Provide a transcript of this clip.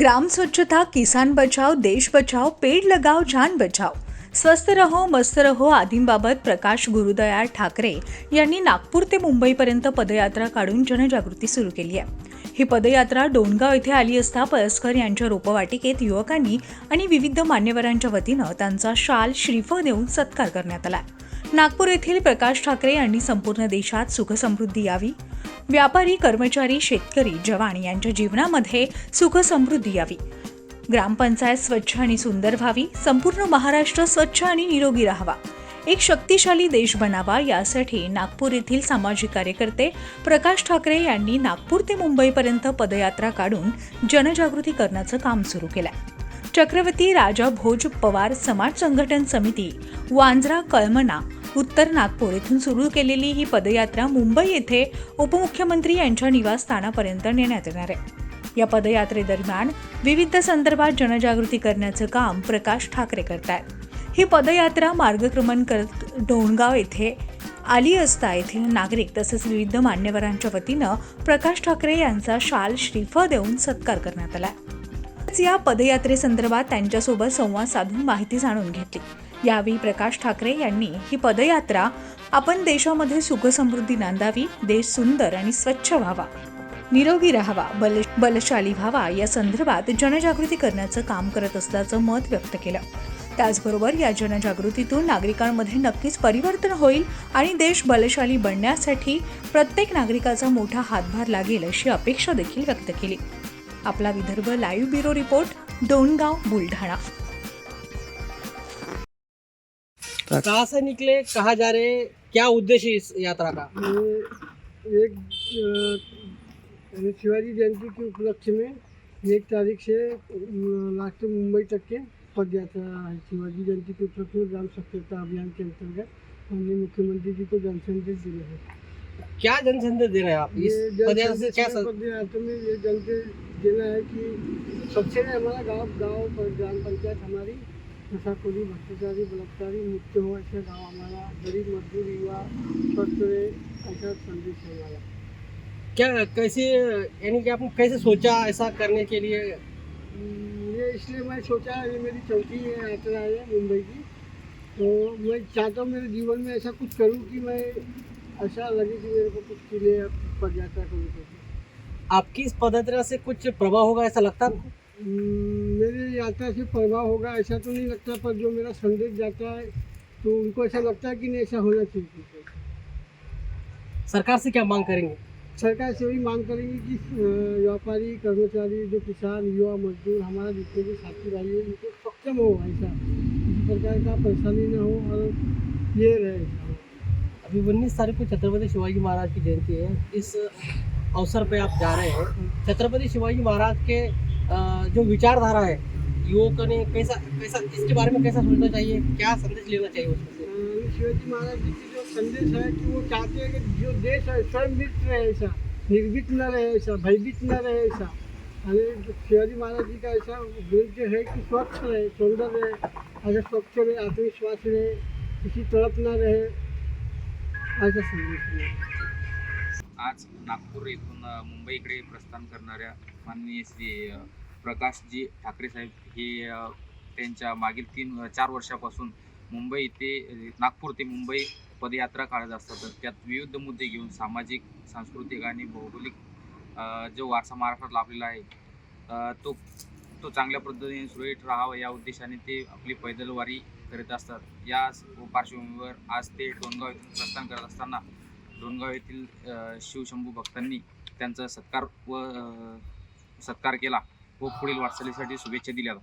ग्राम स्वच्छता किसान बचाव देश बचाव पेड़ लगाव जान बचाव. स्वस्त रहो मस्त रहो आदींबाबत प्रकाश गुरुदयाळ ठाकरे यांनी नागपूर ते मुंबईपर्यंत पदयात्रा काढून जनजागृती सुरू केली आहे. ही पदयात्रा डोणगाव येथे आली असता पळसकर यांच्या रोपवाटिकेत युवकांनी आणि विविध मान्यवरांच्या वतीनं त्यांचा शाल श्रीफळ देऊन सत्कार करण्यात आला. नागपूर येथील प्रकाश ठाकरे यांनी संपूर्ण देशात सुखसमृद्धी यावी व्यापारी कर्मचारी शेतकरी जवान यांच्या जीवनामध्ये सुखसमृद्धी यावी. ग्रामपंचायत स्वच्छ आणि सुंदर व्हावी संपूर्ण महाराष्ट्र स्वच्छ आणि निरोगी राहावा. एक शक्तिशाली देश बनावा यासाठी नागपूर येथील सामाजिक कार्यकर्ते प्रकाश ठाकरे यांनी नागपूर ते मुंबईपर्यंत पदयात्रा काढून जनजागृती करण्याचं काम सुरू केलंय. चक्रवर्ती राजा भोज पवार समाज संघटन समिती वांजरा कळमना उत्तर नागपूर येथून सुरू केलेली ही पदयात्रा मुंबई येथे उपमुख्यमंत्री यांच्या निवासस्थानापर्यंत नेण्यात येणार आहे. या पदयात्रेदरम्यान विविध संदर्भात जनजागृती करण्याचं काम प्रकाश ठाकरे करतायत. ही पदयात्रा मार्गक्रमण करत डोणगाव येथे आली असता येथील नागरिक तसेच विविध मान्यवरांच्या वतीनं प्रकाश ठाकरे यांचा शाल श्रीफळ देऊन सत्कार करण्यात आला. या पदयात्रेसंदर्भात त्यांच्यासोबत संवाद साधून माहिती जाणून घेतली. यावेळी प्रकाश ठाकरे यांनी ही पदयात्रा आपण देशामध्ये सुखसमृद्धी नांदावी देश सुंदर आणि स्वच्छ व्हावा निरोगी राहावा बल बलशाली व्हावा या संदर्भात जनजागृती करण्याचं काम करत असल्याचं मत व्यक्त केलं. त्याचबरोबर या जनजागृतीतून नागरिकांमध्ये नक्कीच परिवर्तन होईल आणि देश बलशाली बनण्यासाठी प्रत्येक नागरिकाचा मोठा हातभार लागेल अशी अपेक्षा देखील व्यक्त केली. आपला Vidarbha live bureau report Dongaon Buldhana. कहाँ से निकले कहाँ जा रहे क्या उद्देश्य इस यात्रा का? ये एक शिवाजी जयंती के उपलक्ष्य में एक तारीख से लास्ट मुंबई तक के पद यात्रा है। शिवाजी जयंती के उपलक्ष्य में ग्राम स्वच्छता अभियान के अंतर्गत हमने मुख्यमंत्री जी को जनसंदेश दिए हैं। क्या जन संदेश दे रहे हैं आप? इस ये पदयात्रा से क्या में ये जनसंदेश देना है कि सबसे हमारा गाँव गाँव ग्राम पंचायत हमारी नशाखोरी भ्रष्टाचारी बलात्कारी मुक्त हो ऐसा गाँव हमारा गरीब मजदूर युवा स्वस्थ रहे ऐसा संदेश है हमारा क्या कैसे यानी कि आपने कैसे सोचा ऐसा करने के लिए? हम्म, ये इसलिए मैं सोचा ये मेरी चौथी यात्रा है मुंबई की। तो मैं चाहता हूँ मेरे जीवन में ऐसा कुछ करूँ कि मैं ऐसा लगे कि मेरे को कुछ के लिए पद यात्रा करूँ आपकी इस पदयात्रा से कुछ प्रभाव होगा ऐसा लगता है यात्रा से प्रभाव होगा ऐसा तो नहीं लगता पर जो मेरा संदेश जाता है तो उनको ऐसा लगता है कि नहीं ऐसा होना चाहिए। सरकार से क्या मांग करेंगे? सरकार से वही मांग करेंगे कि व्यापारी कर्मचारी जो किसान युवा मजदूर हमारा जितने भी साथी भाई हैं उनको सक्षम हो ऐसा। किसी प्रकार का परेशानी न हो और ये रहे। अभी उन्नीस तारीख को छत्रपति शिवाजी महाराज की जयंती है। इस अवसर पे आप जा रहे हैं। छत्रपति शिवाजी महाराज के जो विचारधारा है युवकों ने कैसा कैसा इसके बारे में कैसा सोचना चाहिए? क्या संदेश लेना चाहिए उसमें से? शिवाजी महाराज जी की जो संदेश है कि वो चाहते हैं कि जो देश है स्वयं भीत रहे ऐसा निर्भीत न रहे ऐसा भयभीत न रहे ऐसा। आणि शिवाजी महाराज जी का ऐसा उद्देश्य है कि स्वच्छ रहे सुंदर रहे ऐसा स्वच्छ रहे आत्मविश्वास रहे किसी तड़प न रहे ऐसा संदेश है। आज नागपूर येथून मुंबईकडे प्रस्थान करणाऱ्या माननीय श्री प्रकाशजी ठाकरे साहेब हे त्यांच्या मागील तीन चार वर्षापासून मुंबई ते नागपूर ते मुंबई पदयात्रा काढत असतात. तर त्यात विविध मुद्दे घेऊन सामाजिक सांस्कृतिक आणि भौगोलिक जो वारसा महाराष्ट्रात लाभलेला आहे तो तो चांगल्या पद्धतीने सुरळीत राहावा या उद्देशाने ते आपली पैदलवारी करीत असतात. या पार्श्वभूमीवर आज ते डोणगाव येथील प्रस्थान करत असताना डोणगाव येथील शिवशंभू भक्तांनी त्यांचा सत्कार व सत्कार केला. व पुढील वाटचालीसाठी शुभेच्छा दिल्या.